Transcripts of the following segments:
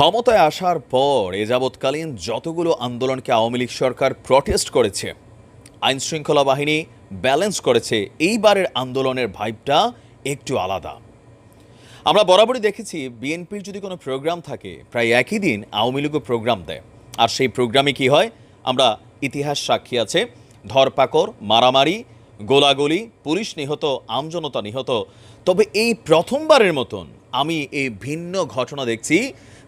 ক্ষমতায় আসার পর এ যাবৎকালীন যতগুলো আন্দোলনকে আওয়ামী লীগ সরকার প্রটেস্ট করেছে আইন শৃঙ্খলা বাহিনী ব্যালেন্স করেছে, এইবারের আন্দোলনের ভাইবটা একটু আলাদা। আমরা বরাবরই দেখেছি বিএনপির যদি কোনো প্রোগ্রাম থাকে, প্রায় একই দিন আওয়ামী লীগও প্রোগ্রাম দেয়। আর সেই প্রোগ্রামে কি হয়? আমরা ইতিহাস সাক্ষী আছে, ধরপাকড়, মারামারি, গোলাগুলি, পুলিশ নিহত, আমজনতা নিহত। তবে এই প্রথমবারের মতন আমি এই ভিন্ন ঘটনা দেখছি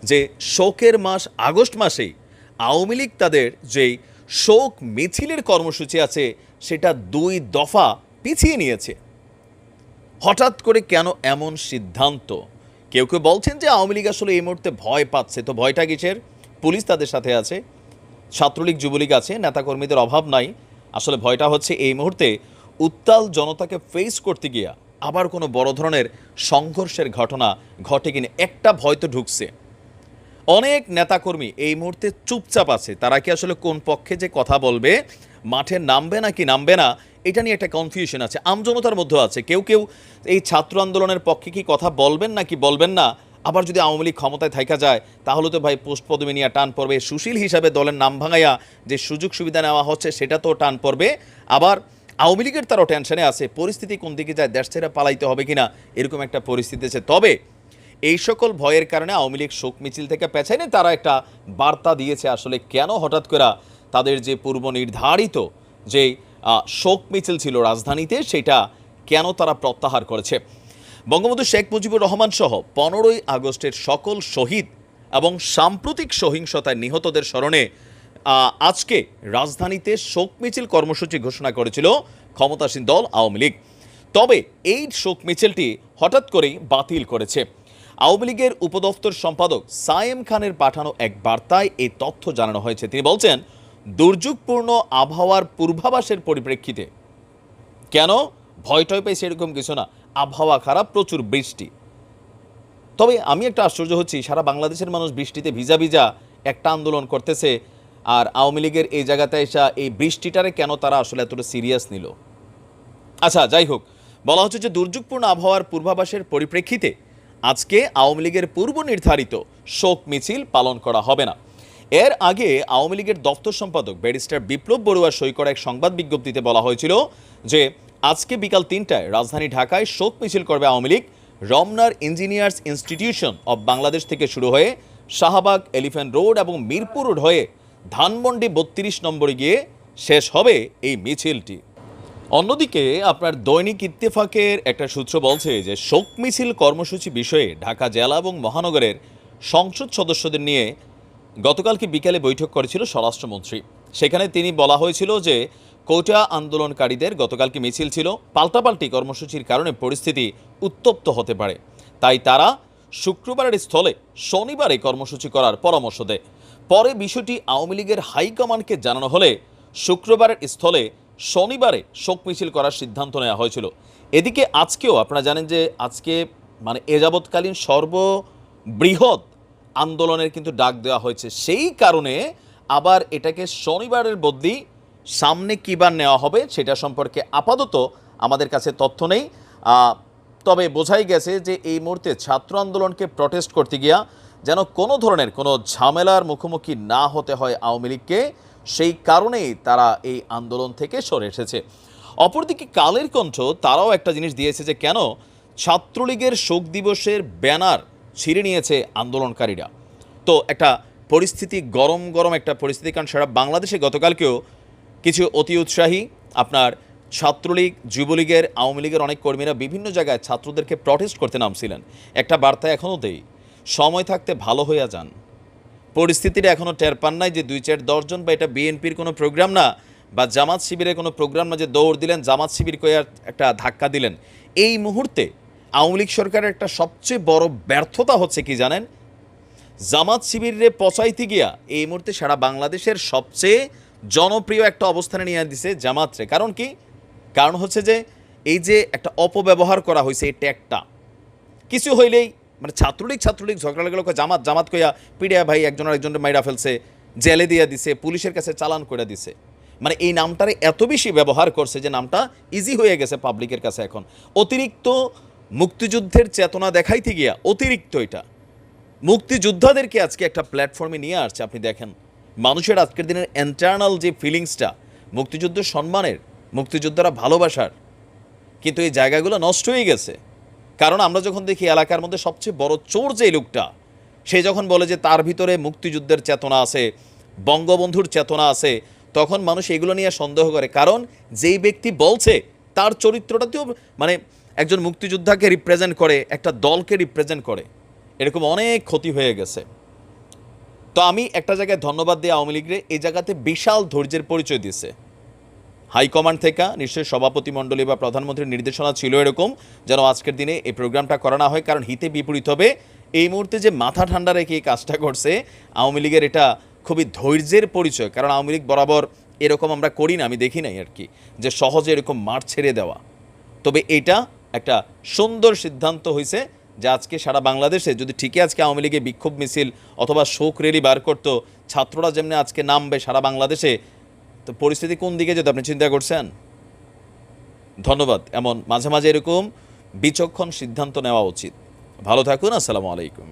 যে শোকের মাস আগস্ট মাসেই আওয়ামী লীগ তাদের যেই শোক মিছিলের কর্মসূচি আছে, সেটা দুই দফা পিছিয়ে নিয়েছে। হঠাৎ করে কেন এমন সিদ্ধান্ত? কেউ কেউ বলছেন যে আওয়ামী লীগ আসলে এই মুহূর্তে ভয় পাচ্ছে। তো ভয়টা কিসের? পুলিশ তাদের সাথে আছে। ছাত্রলীগ, যুবলীগ আছে, নেতাকর্মীদের অভাব নাই। আসলে ভয়টা হচ্ছে এই মুহূর্তে উত্তাল জনতাকে ফেস করতে গিয়া আবার কোনো বড় ধরনের সংঘর্ষের ঘটনা ঘটে কিনা, একটা ভয় তো ঢুকছে। অনেক নেতাকর্মী এই মুহূর্তে চুপচাপ আছে। তারা কি আসলে কোন পক্ষে যে কথা বলবে, মাঠে নামবে না কি নামবে না, এটা নিয়ে একটা কনফিউশন আছে। আমজনতার মধ্যে আছে। কেউ কেউ এই ছাত্র আন্দোলনের পক্ষে কি কথা বলবেন না কি বলবেন না? আবার যদি আওয়ামী লীগ ক্ষমতায় থাকা যায়, তাহলে তো ভাই পোস্ট পদবি নিয়ে টান পড়বে। সুশীল হিসাবে দলের নাম ভাঙাইয়া যে সুযোগ সুবিধা নেওয়া হচ্ছে, সেটা তো টান পড়বে। আবার আওয়ামী লীগের তারও টেনশনে আছে। পরিস্থিতি কোন দিকে যায়, দেশ ছেড়ে পালাইতে হবে কিনা, এরকম একটা পরিস্থিতি আছে। তবে এই সকল ভয়ের কারণে আওয়ামী লীগ শোক মিছিল থেকে পেছায়নি, তারা একটা বার্তা দিয়েছে আসলে কেন হঠাৎ করে তাদের যে পূর্ব নির্ধারিত যে শোক মিছিল ছিল রাজধানীতে, সেটা কেন তারা প্রত্যাহার করেছে? বঙ্গবন্ধু শেখ মুজিবুর রহমান সহ পনেরোই আগস্টের সকল শহীদ এবং সাম্প্রতিক সহিংসতায় নিহতদের স্মরণে আজকে রাজধানীতে শোক মিছিল কর্মসূচি ঘোষণা করেছিল ক্ষমতাসীন দল আওয়ামী লীগ। তবে এই শোক মিছিলটি হঠাৎ করেই বাতিল করেছে। আওয়ামী লীগের উপদপ্তর সম্পাদক সায়েম খানের পাঠানো এক বার্তায় এই তথ্য জানানো হয়েছে। তিনি বলছেন, দুর্যোগপূর্ণ আবহাওয়ার পূর্বাভাসের পরিপ্রেক্ষিতে। কেন? ভয় টয় পেয়েছে এরকম কিছু না। আবহাওয়া খারাপ, প্রচুর বৃষ্টি। তবে আমি একটা আশ্চর্য হচ্ছি, সারা বাংলাদেশের মানুষ বৃষ্টিতে ভিজা ভিজা একটা আন্দোলন করতেছে আর আওয়ামী লীগের এই জায়গাতে এসা এই বৃষ্টিটারে কেন তারা আসলে এতটা সিরিয়াস নিল? আচ্ছা যাই হোক, বলা হচ্ছে যে দুর্যোগপূর্ণ আবহাওয়ার পূর্বাভাসের পরিপ্রেক্ষিতে আজকে আওয়ামী লীগের পূর্ব নির্ধারিত শোক মিছিল পালন করা হবে না। এর আগে আওয়ামী লীগের দপ্তর সম্পাদক ব্যারিস্টার বিপ্লব বড়ুয়া সই করা এক সংবাদ বিজ্ঞপ্তিতে বলা হয়েছিল যে, আজকে বিকাল তিনটায় রাজধানী ঢাকায় শোক মিছিল করবে আওয়ামী লীগ। রমনার ইঞ্জিনিয়ার্স ইনস্টিটিউশন অব বাংলাদেশ থেকে শুরু হয়ে শাহবাগ, এলিফ্যান্ট রোড এবং মিরপুর রোড হয়ে ধানমন্ডি বত্রিশ নম্বরে গিয়ে শেষ হবে এই মিছিলটি। অন্যদিকে, আপনার দৈনিক ইত্তেফাকের একটা সূত্র বলছে যে, শোক মিছিল কর্মসূচি বিষয়ে ঢাকা জেলা এবং মহানগরের সংসদ সদস্যদের নিয়ে গতকালকে বিকেলে বৈঠক করেছিল স্বরাষ্ট্রমন্ত্রী। সেখানে তিনি বলা হয়েছিল যে, কোটা আন্দোলনকারীদের গতকালকে মিছিল ছিল। পাল্টাপাল্টি কর্মসূচির কারণে পরিস্থিতি উত্তপ্ত হতে পারে। তাই তারা শুক্রবারের স্থলে শনিবারে কর্মসূচি করার পরামর্শ দেয়। পরে বিষয়টি আওয়ামী লীগের হাইকমান্ডকে জানানো হলে শুক্রবারের স্থলে শনিবারে শোক মিছিল করার সিদ্ধান্ত নেওয়া হয়েছিল। এদিকে আজকেও আপনারা জানেন যে আজকে মানে এ যাবৎকালীন সর্ববৃহৎ আন্দোলনের কিন্তু ডাক দেওয়া হয়েছে। সেই কারণে আবার এটাকে শনিবারের বদলি সামনে কিবার নেওয়া হবে সেটা সম্পর্কে আপাতত আমাদের কাছে তথ্য নেই। তবে বোঝাই গেছে যে এই মুহূর্তে ছাত্র আন্দোলনকে প্রটেস্ট করতে গিয়া যেন কোনো ধরনের কোনো ঝামেলার মুখোমুখি না হতে হয় আওয়ামী লীগকে। সেই কারণেই তারা এই আন্দোলন থেকে সরে এসেছে। অপরদিকে কালের কণ্ঠ তারাও একটা জিনিস দিয়েছে যে, কেন ছাত্রলীগের শোক দিবসের ব্যানার ছিঁড়ে নিয়েছে আন্দোলনকারীরা। তো একটা পরিস্থিতি, গরম গরম একটা পরিস্থিতি, কারণ সারা বাংলাদেশে গতকালকেও কিছু অতি উৎসাহী আপনার ছাত্রলীগ, যুবলীগের, আওয়ামী লীগের অনেক কর্মীরা বিভিন্ন জায়গায় ছাত্রদেরকে প্রটেস্ট করতে নামছিলেন। একটা বার্তা এখনও দেই, সময় থাকতে ভালো হইয়া যান। পরিস্থিতিটা এখনও টের পান নাই যে দুই চার দশজন বা এটা বিএনপির কোনো প্রোগ্রাম না, বা জামাত শিবিরের কোনো প্রোগ্রাম না যে দৌড় দিলেন, জামাত শিবির কয়ে একটা ধাক্কা দিলেন। এই মুহূর্তে আওয়ামী লীগ সরকারের একটা সবচেয়ে বড় ব্যর্থতা হচ্ছে কি জানেন? জামাত শিবিরে পচাইতে গিয়া এই মুহূর্তে সারা বাংলাদেশের সবচেয়ে জনপ্রিয় একটা অবস্থানে নিয়ে দিছে জামাতরে। কারণ কি? কারণ হচ্ছে যে এই যে একটা অপব্যবহার করা হয়েছে এই ট্যাগটা, কিছু হইলেই মানে ছাত্রলীগ ছাত্রলীগ ঝগড়া লাগল জামাত জামাত কইয়া পিডিয়া ভাই একজন আরেকজনের মাইরা ফেলছে, জেলে দিয়া দিছে, পুলিশের কাছে চালান করে দিছে। মানে এই নামটারে এত বেশি ব্যবহার করছে যে নামটা ইজি হয়ে গেছে পাবলিকের কাছে এখন। অতিরিক্ত মুক্তিযুদ্ধের চেতনা দেখাইতে গিয়া অতিরিক্ত এটা। মুক্তিযোদ্ধাদেরকে আজকে একটা প্ল্যাটফর্মে নিয়ে আসছে, আপনি দেখেন। মানুষের আজকের দিনের ইন্টারনাল যে ফিলিংসটা মুক্তিযুদ্ধ সম্মানের, মুক্তিযোদ্ধারা ভালোবাসার, কিন্তু এই জায়গাগুলো নষ্ট হয়ে গেছে। কারণ আমরা যখন দেখি এলাকার মধ্যে সবচেয়ে বড় চোর যে লোকটা, সে যখন বলে যে তার ভিতরে মুক্তিযুদ্ধের চেতনা আছে, বঙ্গবন্ধুর চেতনা আছে, তখন মানুষ এগুলো নিয়ে সন্দেহ করে। কারণ যেই ব্যক্তি বলছে, তার চরিত্রটাতেও মানে একজন মুক্তিযোদ্ধাকে রিপ্রেজেন্ট করে, একটা দলকে রিপ্রেজেন্ট করে, এরকম অনেক ক্ষতি হয়ে গেছে। তো আমি একটা জায়গায় ধন্যবাদ দিই আওয়ামী লীগরে, এই জায়গাতে বিশাল ধৈর্যের পরিচয় দিছে হাইকমান্ড থেকে নিশ্চয়ই সভাপতি মণ্ডলী বা প্রধানমন্ত্রীর নির্দেশনা ছিল এরকম, যেন আজকের দিনে এই প্রোগ্রামটা করা না হয়, কারণ হিতে বিপরীত হবে। এই মুহূর্তে যে মাথা ঠান্ডা রেখে এই কাজটা করছে, আওয়ামী লীগের এটা খুবই ধৈর্যের পরিচয়, কারণ আওয়ামী লীগ বরাবর এরকম আমরা করি না, আমি দেখি নাই আর কি, যে সহজে এরকম মাঠ ছেড়ে দেওয়া। তবে এটা একটা সুন্দর সিদ্ধান্ত হয়েছে যে আজকে সারা বাংলাদেশে যদি ঠিকই আজকে আওয়ামী লীগে বিক্ষোভ মিছিল অথবা শোক রেলি বার করতো, ছাত্ররা যেমনি আজকে নামবে, সারা বাংলাদেশে তো পরিস্থিতি কোন দিকে যেতে আপনি চিন্তা করছেন? ধন্যবাদ। এমন মাঝে মাঝে এরকম বিচক্ষণ সিদ্ধান্ত নেওয়া উচিত। ভালো থাকুন, আসসালামু আলাইকুম।